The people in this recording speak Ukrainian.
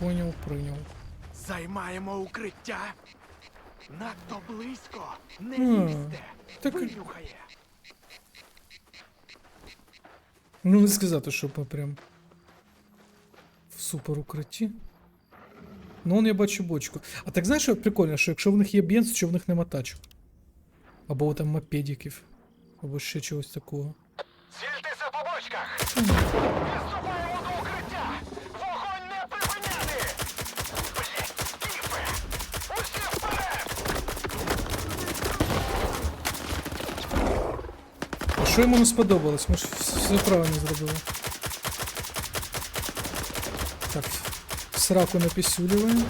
Поняв, прийняв. Займаємо укриття. Надто близько. Не лізьте. так- Винюхає. Ну, не сказати, що ми прям в супер укритті. Ну, он я бачу бочку. А так знаєш, що прикольно, що якщо в них є бенз, що в них нема тачок. Або там мопедиків. Або ще чогось такого. Цільтеся по бочках. А що йому не сподобалось? Ми ж все правильно зробили. Так, сраку напісюлюємо.